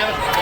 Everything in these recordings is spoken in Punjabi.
Thank.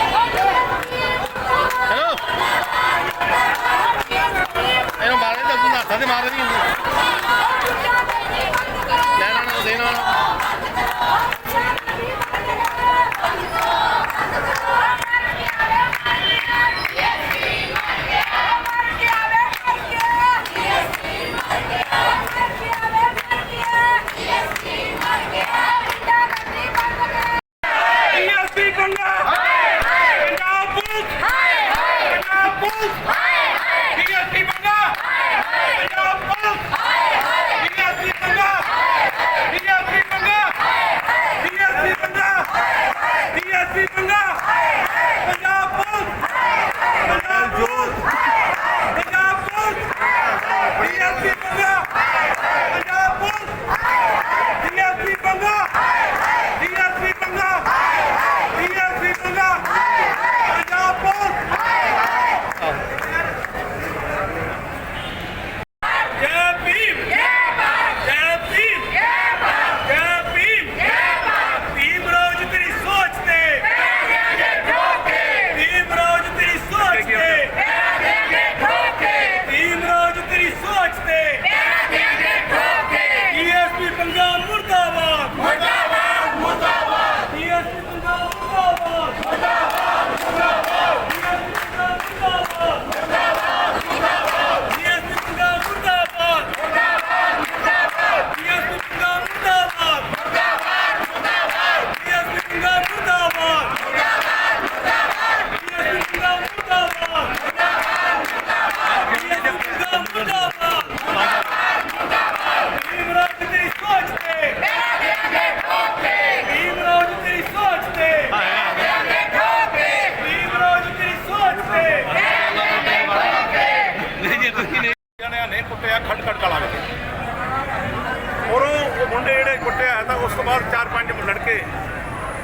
ਕੁੱਟਿਆ ਤਾਂ ਉਸ ਤੋਂ ਬਾਅਦ ਚਾਰ ਪੰਜ ਲੜਕੇ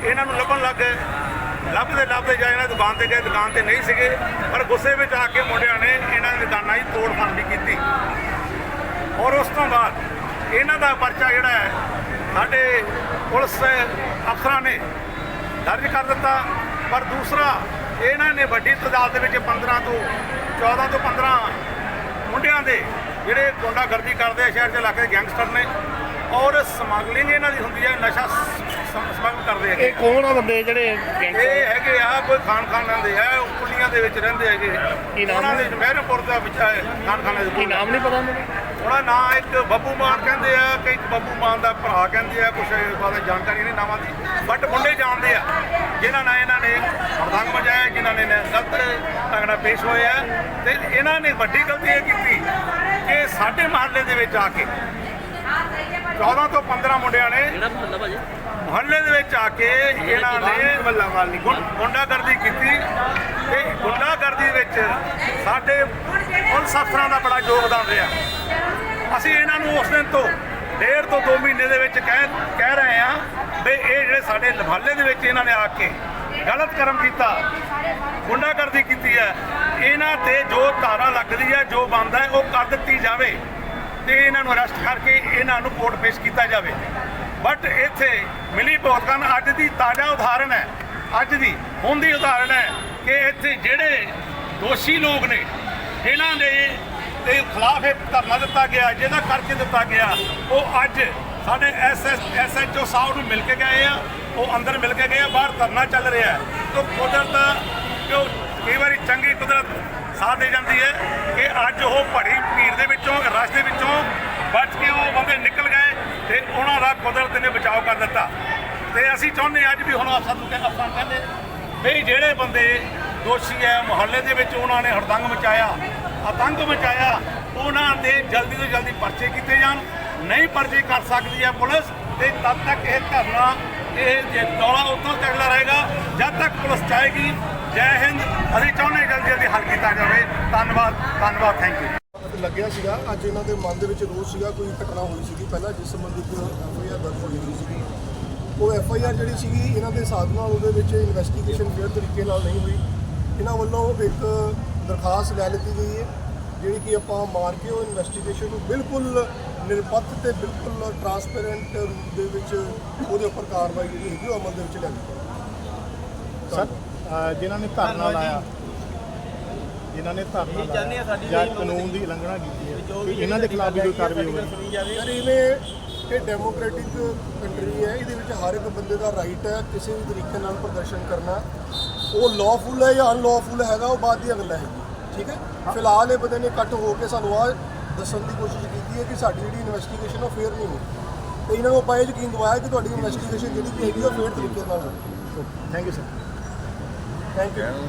ਇਹਨਾਂ ਨੂੰ ਲੱਭਣ ਲੱਗ ਗਏ। ਲੱਭਦੇ ਲੱਭਦੇ ਜਾ ਇਹਨਾਂ ਦੀ ਦੁਕਾਨ ਤੇ ਗਏ, ਦੁਕਾਨ ਤੇ ਨਹੀਂ ਸੀਗੇ, ਪਰ ਗੁੱਸੇ ਵਿੱਚ ਆ ਕੇ ਮੁੰਡਿਆਂ ਨੇ ਇਹਨਾਂ ਦੀ ਦੁਕਾਨਾਂ ਦੀ ਤੋੜ ਭੰਨ ਵੀ ਕੀਤੀ। ਔਰ ਉਸ ਤੋਂ ਬਾਅਦ ਇਹਨਾਂ ਦਾ ਪਰਚਾ ਜਿਹੜਾ ਹੈ, ਸਾਡੇ ਪੁਲਿਸ ਅਫਸਰਾਂ ਨੇ ਦਰਜ ਕਰ ਦਿੱਤਾ। ਪਰ ਦੂਸਰਾ, ਇਹਨਾਂ ਨੇ ਵੱਡੀ ਤਾਦਾਦ ਦੇ ਵਿੱਚ 15 ਤੋਂ 14 ਤੋਂ 15 ਮੁੰਡਿਆਂ ਦੇ ਜਿਹੜੇ ਗੁੰਡਾਗਰਦੀ ਕਰਦੇ ਆ ਸ਼ਹਿਰ ਦੇ ਇਲਾਕੇ ਦੇ ਗੈਂਗਸਟਰ ਨੇ ਔਰ ਸਮਗਲਿੰਗ ਇਹਨਾਂ ਦੀ ਹੁੰਦੀ ਹੈ ਨਸ਼ਾ ਸਮਗਲ ਕਰਦੇ ਹੈਗੇ। ਇਹ ਕੌਣ ਆ ਬੰਦੇ ਜਿਹੜੇ ਇਹ ਗੈਂਗਸਟਰ ਹੈਗੇ ਆ ਕੋਈ ਖਾਨ ਖਾਨਾਂ ਦੇ ਆ ਉਹ ਕੁੜੀਆਂ ਦੇ ਵਿੱਚ ਰਹਿੰਦੇ ਹੈਗੇ। ਕੀ ਨਾਮ ਉਹਨਾਂ ਦੇ ਮਹਿਰਪੁਰ ਦਾ ਵਿੱਚ ਹੈ ਖਾਨ ਖਾਨੇ ਦੇ ਕੀ ਨਾਮ ਨਹੀਂ ਪਤਾ ਮੈਨੂੰ ਉਹਦਾ ਨਾਂ ਇੱਕ ਬੱਬੂ ਮਾਨ ਕਹਿੰਦੇ ਆ ਕਿ ਇੱਕ ਬੱਬੂ ਮਾਨ ਦਾ ਭਰਾ ਕਹਿੰਦੇ ਆ ਕੁਛ ਬਾਰੇ ਜਾਣਕਾਰੀ ਨਹੀਂ ਨਾਮਾਂ ਦੀ। ਬਟ ਮੁੰਡੇ ਜਾਣਦੇ ਆ ਜਿਨ੍ਹਾਂ ਨਾਲ ਇਹਨਾਂ ਨੇ ਹਰਦੰਗ ਮਜਾਇਆ ਜਿਨ੍ਹਾਂ ਨੇ ਗਲਤ ਤਗੜਾ ਪੇਸ਼ ਹੋਏ ਆ ਤੇ ਇਹਨਾਂ ਨੇ ਵੱਡੀ ਗਲਤੀ ਇਹ ਕੀਤੀ ਕਿ ਸਾਡੇ ਮਹੱਲੇ ਦੇ ਵਿੱਚ ਆ ਕੇ 14 ਤੋਂ 15 ਮੁੰਡਿਆਂ ਨੇ ਮੁਹੱਲੇ ਦੇ ਵਿੱਚ ਆ ਕੇ ਇਹਨਾਂ ਨੇ ਮੱਲਾ ਮਾਰਨੀ ਗੁੰਡਾਗਰਦੀ ਕੀਤੀ ਤੇ ਗੁੰਡਾਗਰਦੀ ਵਿੱਚ ਸਾਡੇ ਪੁਲਿਸ ਅਫਸਰਾਂ ਦਾ ਬੜਾ ਯੋਗਦਾਨ ਰਿਹਾ। ਅਸੀਂ ਇਹਨਾਂ ਨੂੰ ਉਸ ਦਿਨ ਤੋਂ ਡੇਢ ਤੋਂ 2 ਮਹੀਨੇ ਦੇ ਵਿੱਚ ਕਹਿ ਕਹਿ ਰਹੇ ਆ ਵੀ ਇਹ ਜਿਹੜੇ ਸਾਡੇ ਮੁਹੱਲੇ ਦੇ ਵਿੱਚ ਇਹਨਾਂ ਨੇ ਆ ਕੇ ਗਲਤ ਕਰਮ ਕੀਤਾ ਗੁੰਡਾਗਰਦੀ ਕੀਤੀ ਹੈ। ਇਹਨਾਂ ਤੇ ਜੋ ਧਾਰਾ ਲੱਗਦੀ ਹੈ ਜੋ ਬੰਦਾ ਹੈ ਉਹ ਕਰ ਦਿੱਤੀ ਜਾਵੇ। ਤੇ ਇਹਨਾਂ ਨੂੰ ਅਰੈਸਟ ਕਰਕੇ ਇਹਨਾਂ ਨੂੰ ਕੋਰਟ ਪੇਸ਼ ਕੀਤਾ ਜਾਵੇ। ਬਟ ਇੱਥੇ ਮਿਲੀ ਭੁਗਤਾਨ ਅੱਜ ਦੀ ਤਾਜ਼ਾ ਉਦਾਹਰਣ ਹੈ, ਅੱਜ ਦੀ ਹੁਣ ਦੀ ਉਦਾਹਰਣ ਹੈ ਕਿ ਇੱਥੇ ਜਿਹੜੇ ਦੋਸ਼ੀ ਲੋਕ ਨੇ, ਇਹਨਾਂ ਦੇ ਦੇ ਖਿਲਾਫ ਇਹ ਧਰਨਾ ਦਿੱਤਾ ਗਿਆ, ਜਿਹਦਾ ਕਰਕੇ ਦਿੱਤਾ ਗਿਆ, ਉਹ ਅੱਜ ਸਾਡੇ ਐਸਐਸ ਐਸਐਚਓ ਸਾਹਿਬ ਨੂੰ ਮਿਲ ਕੇ ਗਏ ਆ, ਉਹ ਅੰਦਰ ਮਿਲ ਕੇ ਗਏ ਆ, ਬਾਹਰ ਧਰਨਾ ਚੱਲ ਰਿਹਾ ਹੈ। ਤਾਂ ਕੁਦਰਤ ਜੋ ਕਈ ਵਾਰੀ ਚੰਗੀ ਕੁਦਰਤ ਸਾਥ ਦੇ ਜਾਂਦੀ ਹੈ ਕਿ ਅੱਜ ਉਹ ਭੜੀ ਭੀੜ ਦੇ ਵਿੱਚੋਂ, ਰਸ਼ ਦੇ ਵਿੱਚੋਂ ਬਚ ਕੇ ਉਹ ਬੰਦੇ ਨਿਕਲ ਗਏ ਤੇ ਉਹਨਾਂ ਦਾ ਕੁਦਰਤ ਨੇ ਬਚਾਅ ਕਰ ਦਿੱਤਾ। ਤੇ ਅਸੀਂ ਚਾਹੁੰਦੇ ਅੱਜ ਵੀ ਹੁਣ ਅਫਸਰ ਨੂੰ ਕਹਿੰਦੇ ਅਫਸਰ ਕਹਿੰਦੇ ਵੀ ਜਿਹੜੇ ਬੰਦੇ ਦੋਸ਼ੀ ਹੈ, ਮੁਹੱਲੇ ਦੇ ਵਿੱਚ ਉਹਨਾਂ ਨੇ ਹੜਦੰਗ ਮਚਾਇਆ, ਆਤੰਕ ਮਚਾਇਆ, ਉਹਨਾਂ ਦੇ ਜਲਦੀ ਤੋਂ ਜਲਦੀ ਪਰਚੇ ਕੀਤੇ ਜਾਣ, ਨਹੀਂ ਪਰਚੇ ਕਰ ਸਕਦੀ ਹੈ ਪੁਲਿਸ, ਤੇ ਤਦ ਤੱਕ ਇਹ ਧਰਨਾ, ਇਹ ਦੌਲਾ ਦੌਰਾ ਉਤੋਂ ਚੱਲਦਾ ਰਹੇਗਾ, ਜਦ ਤੱਕ ਪੁਲਿਸ ਚਾਹੇਗੀ ਜੈ ਹਿੰਦ। ਅਸੀਂ ਚਾਹੁੰਦੇ ਹਾਂ ਜਲਦੀ ਜਲਦੀ ਹੱਲ ਕੀਤਾ ਜਾਵੇ। ਧੰਨਵਾਦ ਧੰਨਵਾਦ ਥੈਂਕ ਯੂ ਲੱਗਿਆ ਸੀਗਾ। ਅੱਜ ਇਹਨਾਂ ਦੇ ਮਨ ਦੇ ਵਿੱਚ ਰੋਸ ਸੀਗਾ ਕੋਈ ਘਟਨਾ ਹੋਈ ਸੀਗੀ। ਪਹਿਲਾਂ ਜਿਸ ਸੰਬੰਧਿਤ ਐਫਆਈਆਰ ਦਰਜ ਹੋਈ ਹੋਈ ਸੀਗੀ। ਉਹ ਐਫਆਈਆਰ ਜਿਹੜੀ ਸੀਗੀ ਇਹਨਾਂ ਦੇ ਹਿਸਾਬ ਨਾਲ ਉਹਦੇ ਵਿੱਚ ਇਨਵੈਸਟੀਗੇਸ਼ਨ ਫੇਅਰ ਤਰੀਕੇ ਨਾਲ ਨਹੀਂ ਹੋਈ। ਇਹਨਾਂ ਵੱਲੋਂ ਇੱਕ ਦਰਖਾਸਤ ਲੈ ਲਿੱਤੀ ਗਈ ਹੈ ਜਿਹੜੀ ਕਿ ਆਪਾਂ ਮਾਰ ਕੇ ਉਹ ਇਨਵੈਸਟੀਗੇਸ਼ਨ ਨੂੰ ਬਿਲਕੁਲ ਨਿਰਪੱਖ ਤੇ ਬਿਲਕੁਲ ਟਰਾਂਸਪੇਰੈਂਟ ਰੂਪ ਦੇ ਵਿੱਚ ਉਹਦੇ ਉੱਪਰ ਕਾਰਵਾਈ ਜਿਹੜੀ ਹੈਗੀ ਉਹ ਅਮਲ ਦੇ ਵਿੱਚ ਲਿਆਂਦੀ ਸਰ ਜਿਨ੍ਹਾਂ ਨੇ ਧਰਨਾ ਲਾਇਆ ਜਿਨ੍ਹਾਂ ਨੇ ਧਰਨਾ ਲਾਇਆ ਜਾਂ ਕਾਨੂੰਨ ਦੀ ਉਲੰਘਣਾ ਕੀਤੀ ਹੈ ਕਿ ਇਹਨਾਂ ਦੇ ਖਿਲਾਫ ਵੀ ਕੋਈ ਕਾਰਵਾਈ ਹੋਵੇ। ਯਾਰ ਇਵੇਂ ਇਹ ਡੈਮੋਕ੍ਰੈਟਿਕ ਕੰਟਰੀ ਹੈ ਇਹਦੇ ਵਿੱਚ ਹਰ ਇੱਕ ਬੰਦੇ ਦਾ ਰਾਈਟ ਹੈ ਕਿਸੇ ਵੀ ਤਰੀਕੇ ਨਾਲ ਪ੍ਰਦਰਸ਼ਨ ਕਰਨਾ। ਉਹ ਲਾਫੁਲ ਹੈ ਜਾਂ ਅਨਲੌਫੁਲ ਹੈਗਾ ਉਹ ਬਾਅਦ ਦੀਆਂ ਗੱਲਾਂ ਹੈਗੀਆਂ ਠੀਕ ਹੈ? ਫਿਲਹਾਲ ਇਹ ਬੰਦੇ ਨੇ ਇਕੱਠ ਹੋ ਕੇ ਸਾਨੂੰ ਆ ਦੱਸਣ ਦੀ ਕੋਸ਼ਿਸ਼ ਕੀਤੀ ਹੈ ਕਿ ਸਾਡੀ ਜਿਹੜੀ ਇਨਵੈਸਟੀਗੇਸ਼ਨ ਉਹ ਫੇਅਰ ਨਹੀਂ ਹੋਈ। ਤੇ ਇਹਨਾਂ ਨੂੰ ਆਪਾਂ ਇਹ ਯਕੀਨ ਦਿਵਾਇਆ ਕਿ ਤੁਹਾਡੀ ਇਨਵੈਸਟੀਗੇਸ਼ਨ ਜਿਹੜੀ ਵੀ ਹੈਗੀ ਉਹ ਫੇਅਰ ਤਰੀਕੇ ਨਾਲ ਹੋਵੇ। Thank you sir thank you